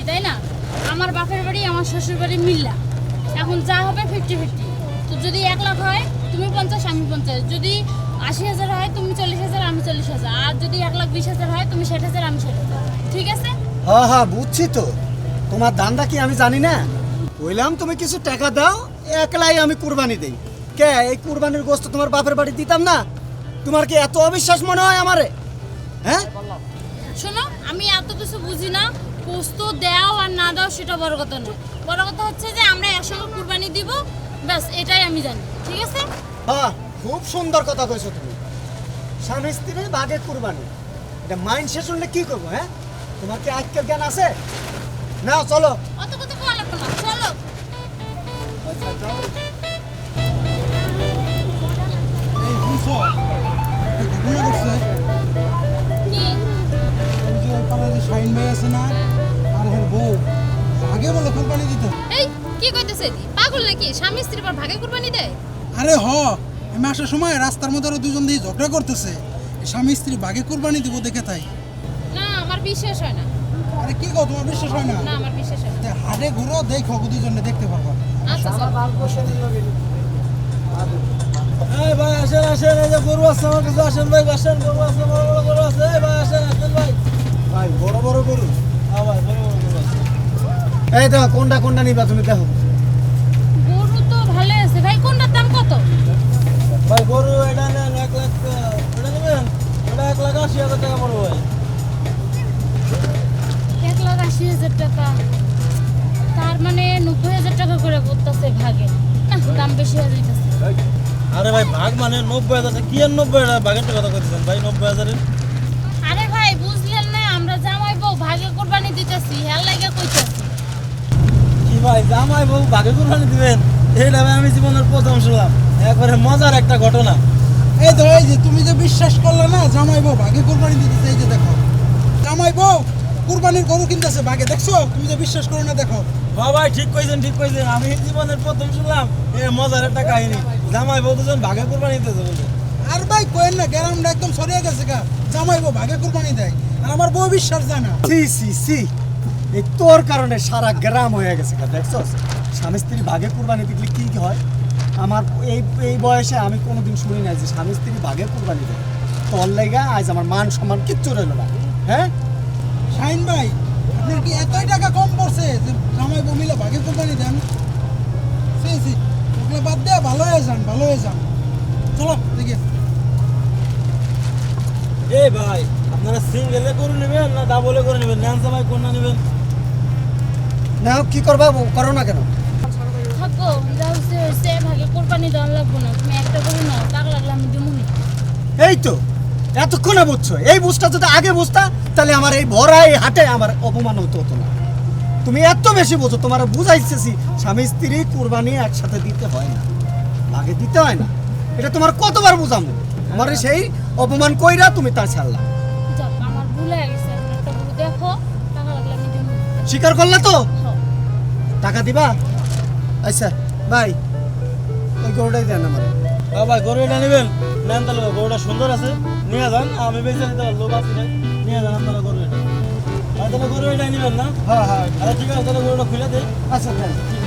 আছি তাই না? আমার বাপের বাড়ি আমার শ্বশুর বাড়ি মিল্লা। এখন যা হবে ফিফটি ফিফটি তো যদি এক লাখ হয় তুমি পঞ্চাশ আমি পঞ্চাশ। যদি আশি হাজার হয় তুমি চল্লিশ হাজার আমি চল্লিশ হাজার। আর যদি এক লাখ বিশ হাজার হয় তুমি ষাট হাজার আমি ষাট হাজার। ঠিক আছে? হ্যাঁ হ্যাঁ বুঝছি তো। তোমার দান্দা কি আমি জানি না? বললাম তুমি কিছু টাকা দাও একলাই আমি কুরবানি দেই। কে এই কুরবানির গোস্ত তোমার বাপের বাড়ি দিতাম না? তোমার কি এত অবিশ্বাস মনে হয় আমারে? হ্যাঁ? শোনো আমি এত কিছু বুঝি না। পোস্ত দাও আর না দাও সেটা বড় কথা নয়। বড় কথা হচ্ছে যে আমরা একসঙ্গে কুরবানি দিব ব্যাস এটাই আমি জানি ঠিক আছে? হ্যাঁ খুব সুন্দর কথা কইছো তুমি। স্বামী স্ত্রী ভাগে কুরবানি। এটা মাইন্ড শেষ হলে কি করব হ্যাঁ? তোমার কি আজকের জ্ঞান আছে? নাও চলো। অত কথা লাগবে না চলো। এই শুনছো কি? ওই যে ওই শাহিন ভাই আছে না? বউ আগে বলে কোরবানি দিতে। এই কি কইতেছে? পাগল নাকি? স্বামী স্ত্রীর পর ভাগে কুরবানি দেয়? আরে হ আমি আসার সময় রাস্তার মধ্যে আরও দুজন দিয়ে ঝগড়া করতেছে। স্বামী স্ত্রী বাঘে কোরবানি দিব দেখে তাই। না আমার বিশ্বাস হয় না। আরে কি কও তোমার বিশ্বাস হয় না? না আমার বিশ্বাস হয় না। হাটে ঘুরো দেখো দুজনে দেখতে পারবা। আচ্ছা চলো। এই ভাই আসেন আসেন এই যে গরু আছে আমার কাছে আসেন ভাই আসেন গরু আছে বড় বড় গরু আছে। এই ভাই আসেন আসেন ভাই। ভাই বড় বড় গরু হ্যাঁ ভাই বড় বড় গরু আছে এই দেখো কোনটা কোনটা নিবা তুমি দেখো। গরু তো ভালো আছে। ভাই কোনটার দাম কত? ভাই গরু এটা নেন এক লাখ এটা নেবেন? এটা এক লাখ আশি হাজার টাকা পড়বে ভাই। এক লাখ আশি হাজার টাকা। তার মানে নব্বই হাজার টাকা করে পড়তেছে ভাগে। না, দাম বেশি হয়ে যাইতেছে। আরে ভাই ভাগ মানে নব্বই হাজার টাকা কি আর নব্বই হাজার ভাগের কথা কইতেছেন? ভাই নব্বই হাজারের আরে ভাই বুঝলেন না আমরা জামাই বউ ভাগে কোরবানি দিতেছি হেল লাগে কইতেছি কি ভাই জামাই বউ ভাগে কোরবানি দিবেন এইটা আমি জীবনের প্রথম শুনলাম। একবারে মজার একটা ঘটনা। এই তো এই যে তুমি যে বিশ্বাস করলে না জামাই বউ বাঘে কোরবানি দিতেছে এই যে দেখো। জামাই বউ কুরবানির গরু কিনতেছে বাঘে দেখছ? তুমি যে বিশ্বাস করো না দেখো। ভাই ঠিক কইছেন ঠিক কইছেন। আমি জীবনের প্রথম শুনলাম এ মজার একটা কাহিনী। জামাই বউ দুজন ভাগে কোরবানি দিতেছে বলে। আর ভাই কোয়েন না গ্রামটা একদম সরিয়ে গেছে গা। জামাই বউ বাঘে কোরবানি দেয়। আর আমার বউ বিশ্বাস যায় না। সি সি সি এই তোর কারণে সারা গ্রাম হয়ে গেছে দেখছ স্বামী স্ত্রী ভাগে কুরবানি দিলে কি হয়? আমার এই এই বয়সে আমি কোনোদিন শুনি না যে স্বামী স্ত্রী ভাগে কুরবানি দেয়। তোর লেগা আজ আমার মান সম্মান কিচ্ছু রইল না। হ্যাঁ? শাহিন ভাই, আপনার কি এতই টাকা কম পড়ছে যে জামাই বমিলে মিলে বাঘে কোরবানি দেন? সি সি ওগুলো বাদ দেয়া ভালো হয়ে যান, ভালো হয়ে যান। চলো, দেখি। এই ভাই, আপনারা সিঙ্গেলে করে নেবেন না ডাবলে করে নেবেন? ন্যান্সা ভাই কোনটা নেবেন? না কি করবা করো না কেন? থাকো যা হচ্ছে হচ্ছে ভাগে কোরবানি দেওয়া লাগবো না। তুমি একটা করে লাগলে আমি এই তো এতক্ষণে বুঝছ। এই বুঝটা যদি আগে বুঝতা তাহলে আমার এই ভরা এই হাটে আমার অপমান হতো হতো না। তুমি এত বেশি বোঝো তোমার বুঝাইতেছি স্বামী স্ত্রী কুরবানি একসাথে দিতে হয় না। আগে দিতে হয় না। এটা তোমার কতবার বুঝামো? আমার সেই অপমান কইরা তুমি তার ছাড়লা। স্বীকার করলে তো। টাকা দিবা? আচ্ছা ভাই ওই গরুটাই দেন আমার। হ্যাঁ ভাই গরু এটা নেবেন? নেন তাহলে গরুটা সুন্দর আছে। নিয়ে যান আমি বেঁচে নিতে পারব লোক আছে নিয়ে যান আপনারা গরু এটা তাহলে গরু এটা নেবেন না? হ্যাঁ হ্যাঁ। আরে ঠিক আছে তাহলে গরুটা খুলে দেয় আচ্ছা ভাই। ঠিক